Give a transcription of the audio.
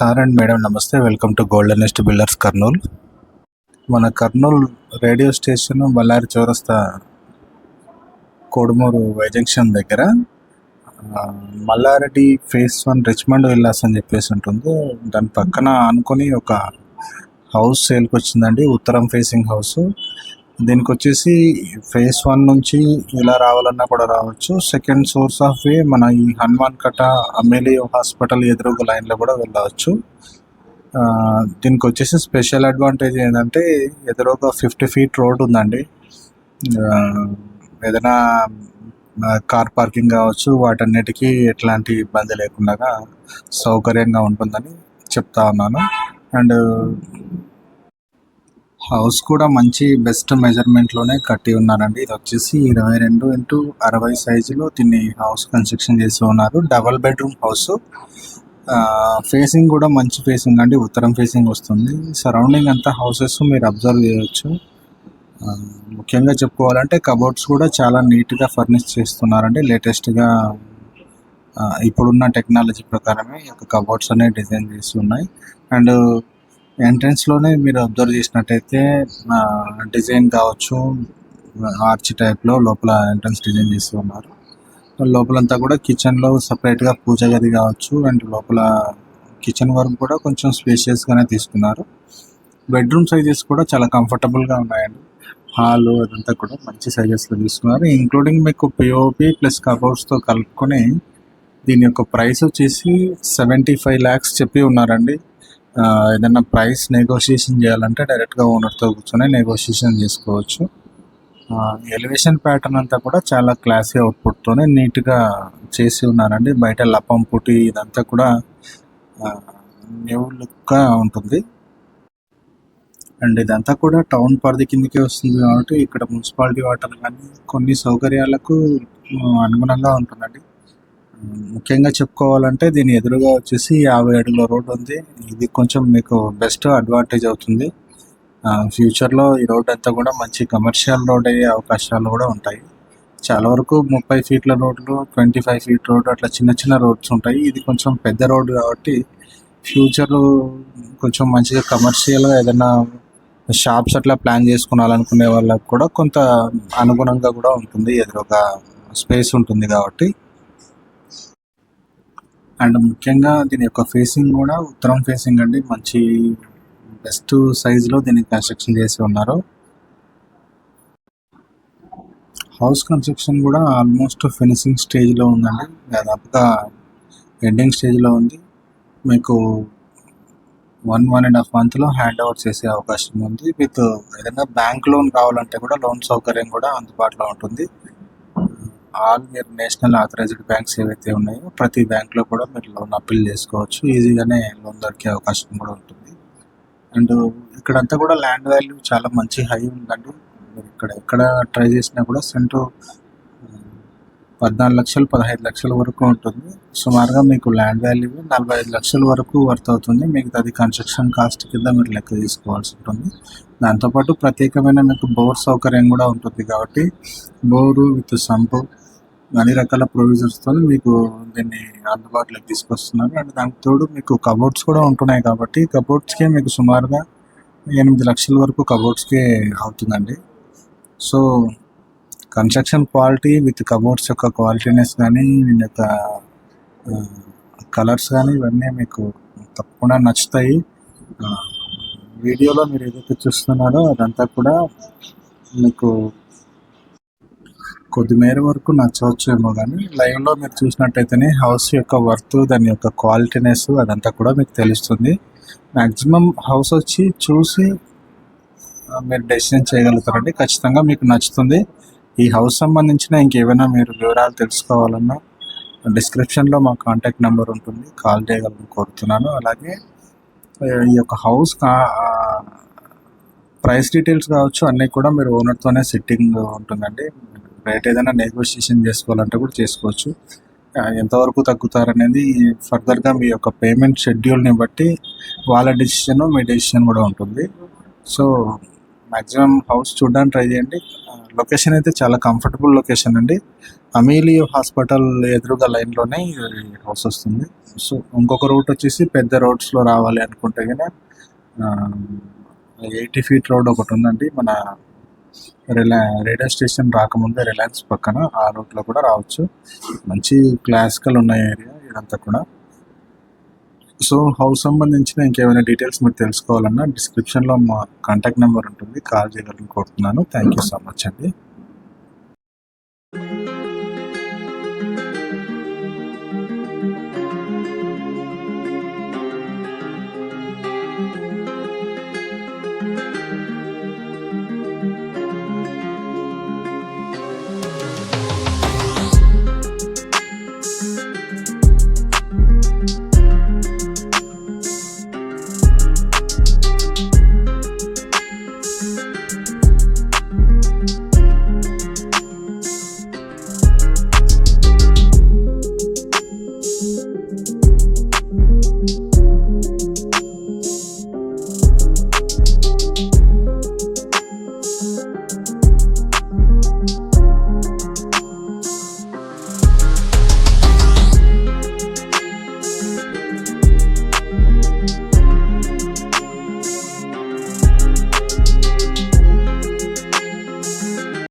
Sir and madam నమస్తే. Welcome to golden nest builders Kurnool మన Kurnool radio station Ballari చౌరస్తా Kodumur Y junction దగ్గర Mallareddy phase one Richmond villas అని చెప్పేసి ఉంటుంది. దాని పక్కన అనుకొని ఒక హౌస్ సేల్కి వచ్చిందండి. ఉత్తరం ఫేసింగ్ హౌస్ దీనికి వచ్చేసి ఫేస్ వన్ నుంచి ఇలా రావాలన్నా కూడా రావచ్చు. సెకండ్ సోర్స్ ఆఫ్ వే మన ఈ హనుమాన్ కట్ట అమేలియో హాస్పిటల్ ఎదురుగు లైన్లో కూడా వెళ్ళవచ్చు. దీనికి వచ్చేసి స్పెషల్ అడ్వాంటేజ్ ఏంటంటే ఎదురుగా ఫిఫ్టీ ఫీట్ రోడ్ ఉందండి. ఏదైనా కార్ పార్కింగ్ కావచ్చు వాటన్నిటికీ ఎట్లాంటి ఇబ్బంది లేకుండా సౌకర్యంగా ఉంటుందని చెప్తా ఉన్నాను. అండ్ హౌస్ కూడా మంచి బెస్ట్ మెజర్మెంట్లోనే కట్టి ఉన్నారండి. ఇది వచ్చేసి ఇరవై రెండు ఇంటూ అరవై సైజులో దీన్ని హౌస్ కన్స్ట్రక్షన్ చేసి ఉన్నారు. డబల్ బెడ్రూమ్ హౌస్ ఫేసింగ్ కూడా మంచి ఫేసింగ్ అండి. ఉత్తరం ఫేసింగ్ వస్తుంది. సరౌండింగ్ అంతా హౌసెస్ మీరు అబ్జర్వ్ చేయవచ్చు ముఖ్యంగా చెప్పుకోవాలంటే కబోర్డ్స్ కూడా చాలా నీట్గా ఫర్నిష్ చేస్తున్నారండి. లేటెస్ట్గా ఇప్పుడున్న టెక్నాలజీ ప్రకారమే ఈ యొక్క కబోర్డ్స్ అనేవి డిజైన్ చేసి ఉన్నాయి అండ్ ఎంట్రన్స్లోనే మీరు అబ్జర్వ్ చేసినట్టయితే డిజైన్ కావచ్చు ఆర్చ్ టైప్లో లోపల ఎంట్రన్స్ డిజైన్ చేసి ఉన్నారు. లోపలంతా కూడా కిచెన్లో సపరేట్గా పూజ గది కావచ్చు అండ్ లోపల కిచెన్ వరకు కూడా కొంచెం స్పేషియస్గానే తీసుకున్నారు. బెడ్రూమ్ సైజెస్ కూడా చాలా కంఫర్టబుల్గా ఉన్నాయండి. హాల్ అదంతా కూడా మంచి సైజెస్లో తీసుకున్నారు. ఇంక్లూడింగ్ మీకు పిఓపి ప్లస్ కబోర్డ్స్తో కలుపుకొని దీని యొక్క ప్రైస్ వచ్చేసి సెవెంటీ ఫైవ్ ల్యాక్స్ చెప్పి ఉన్నారండి. ఏదైనా ప్రైస్ నెగోషియేషన్ చేయాలంటే డైరెక్ట్గా ఓనర్తో కూర్చొని నెగోషియేషన్ చేసుకోవచ్చు. ఎలివేషన్ ప్యాటర్న్ అంతా కూడా చాలా క్లాసీ అవుట్పుట్తోనే నీట్గా చేసి ఉన్నారండి. బయట లపం పుటి ఇదంతా కూడా న్యూ లుక్గా ఉంటుంది. అండ్ ఇదంతా కూడా టౌన్ పరిధి కిందకే వస్తుంది కాబట్టి ఇక్కడ మున్సిపాలిటీ వాటర్ కానీ కొన్ని సౌకర్యాలకు అనుగుణంగా ఉంటుందండి. ముఖ్యంగా చెప్పుకోవాలంటే దీని ఎదురుగా వచ్చేసి యాభై అడుగుల రోడ్డు ఉంది. ఇది కొంచెం మీకు బెస్ట్ అడ్వాంటేజ్ అవుతుంది. ఫ్యూచర్లో ఈ రోడ్ అంతా కూడా మంచి కమర్షియల్ రోడ్ అయ్యే అవకాశాలు కూడా ఉంటాయి. చాలా వరకు ముప్పై ఫీట్ల రోడ్లు ట్వంటీ ఫైవ్ ఫీట్ రోడ్ అట్లా చిన్న చిన్న రోడ్స్ ఉంటాయి. ఇది కొంచెం పెద్ద రోడ్ కాబట్టి ఫ్యూచర్లో కొంచెం మంచిగా కమర్షియల్గా ఏదైనా షాప్స్ అట్లా ప్లాన్ చేసుకోవాలనుకునే వాళ్ళకు కూడా కొంత అనుగుణంగా కూడా ఉంటుంది. ఎదురుగా స్పేస్ ఉంటుంది కాబట్టి. అండ్ ముఖ్యంగా దీని యొక్క ఫేసింగ్ కూడా ఉత్తరం ఫేసింగ్ అండి. మంచి బెస్ట్ సైజులో దీన్ని కన్స్ట్రక్షన్ చేసి ఉన్నారు. హౌస్ కన్స్ట్రక్షన్ కూడా ఆల్మోస్ట్ ఫినిషింగ్ స్టేజ్లో ఉందండి. దాదాపుగా ఎండింగ్ స్టేజ్లో ఉంది. మీకు వన్ వన్ అండ్ హాఫ్ మంత్లో హ్యాండ్ ఓవర్ చేసే అవకాశం ఉంది. విత్ ఏదైనా బ్యాంక్ లోన్ కావాలంటే కూడా లోన్ సౌకర్యం కూడా అందుబాటులో ఉంటుంది. ఆల్ మీరు నేషనల్ ఆథరైజ్డ్ బ్యాంక్స్ ఏవైతే ఉన్నాయో ప్రతి బ్యాంక్లో కూడా మీరు లోన్ అప్పీల్ చేసుకోవచ్చు. ఈజీగానే లోన్ దొరికే అవకాశం కూడా ఉంటుంది. అండ్ ఇక్కడంతా కూడా ల్యాండ్ వాల్యూ చాలా మంచి హై ఉందండి. మీరు ఇక్కడ ఎక్కడ ట్రై చేసినా కూడా సెంటు పద్నాలుగు లక్షలు పదహైదు లక్షల వరకు ఉంటుంది. సుమారుగా మీకు ల్యాండ్ వాల్యూ నలభై ఐదు లక్షల వరకు వర్త్ అవుతుంది. మీకు అది కన్స్ట్రక్షన్ కాస్ట్ కింద మీరు లెక్క తీసుకోవాల్సి ఉంటుంది. దాంతోపాటు ప్రత్యేకమైన మీకు బోర్ సౌకర్యం కూడా ఉంటుంది కాబట్టి బోరు విత్ సంపు అన్ని రకాల ప్రొవిజన్స్తో మీకు దీన్ని అందుబాటులోకి తీసుకొస్తున్నారు. అండ్ దానికి తోడు మీకు కబోర్డ్స్ కూడా ఉంటున్నాయి కాబట్టి కబోర్డ్స్కే మీకు సుమారుగా ఎనిమిది లక్షల వరకు కబోర్డ్స్కే అవుతుందండి. So construction quality with cupboards యొక్క క్వాలిటీనెస్ కానీ వీళ్ళ యొక్క కలర్స్ కానీ ఇవన్నీ మీకు తప్పకుండా నచ్చుతాయి. వీడియోలో మీరు ఏదైతే చూస్తున్నారో అదంతా కూడా మీకు కొద్దిమేర వరకు నచ్చవచ్చేమో కానీ లైవ్లో మీరు చూసినట్టయితేనే హౌస్ యొక్క వర్త్ దాని యొక్క క్వాలిటీనెస్ అదంతా కూడా మీకు తెలుస్తుంది. మ్యాక్సిమం హౌస్ వచ్చి చూసి మీరు డెసిషన్ చేయగలుగుతారండి. ఖచ్చితంగా మీకు నచ్చుతుంది. ఈ హౌస్ సంబంధించిన ఇంకేమైనా మీరు వివరాలు తెలుసుకోవాలన్నా డిస్క్రిప్షన్లో మా కాంటాక్ట్ నెంబర్ ఉంటుంది. కాల్ చేయగలని కోరుతున్నాను. అలాగే ఈ యొక్క హౌస్ ప్రైస్ డీటెయిల్స్ కావచ్చు అన్నీ కూడా మీరు ఓనర్తోనే సెట్టింగ్ ఉంటుందండి. రేట్ ఏదైనా నెగోషియేషన్ చేసుకోవాలంటే కూడా చేసుకోవచ్చు. ఎంతవరకు తగ్గుతారనేది ఫర్దర్గా మీ యొక్క పేమెంట్ షెడ్యూల్ని బట్టి వాళ్ళ డెసిషన్ మీ డెసిషన్ కూడా ఉంటుంది. సో మ్యాక్సిమం హౌస్ చూడడానికి ట్రై చేయండి. లొకేషన్ అయితే చాలా కంఫర్టబుల్ లొకేషన్ అండి. అమీలియో హాస్పిటల్ ఎదురుగా లైన్లోనే హౌస్ వస్తుంది. సో ఇంకొక రూట్ వచ్చేసి పెద్ద రోడ్స్లో రావాలి అనుకుంటే కానీ ఎయిటీ ఫీట్ రోడ్ ఒకటి ఉందండి. మన రిలా రేడియో స్టేషన్ రాకముందే రిలయన్స్ పక్కన ఆ రూట్లో కూడా రావచ్చు. మంచి క్లాసికల్ ఉన్న ఏరియా ఇదంతా కూడా. సో హౌస్ సంబంధించిన ఇంకేమైనా డీటెయిల్స్ మీరు తెలుసుకోవాలన్నా డిస్క్రిప్షన్లో మా కాంటాక్ట్ నెంబర్ ఉంటుంది. కాల్ చేయగలను కోరుతున్నాను. థ్యాంక్ యూ సో మచ్ అండి.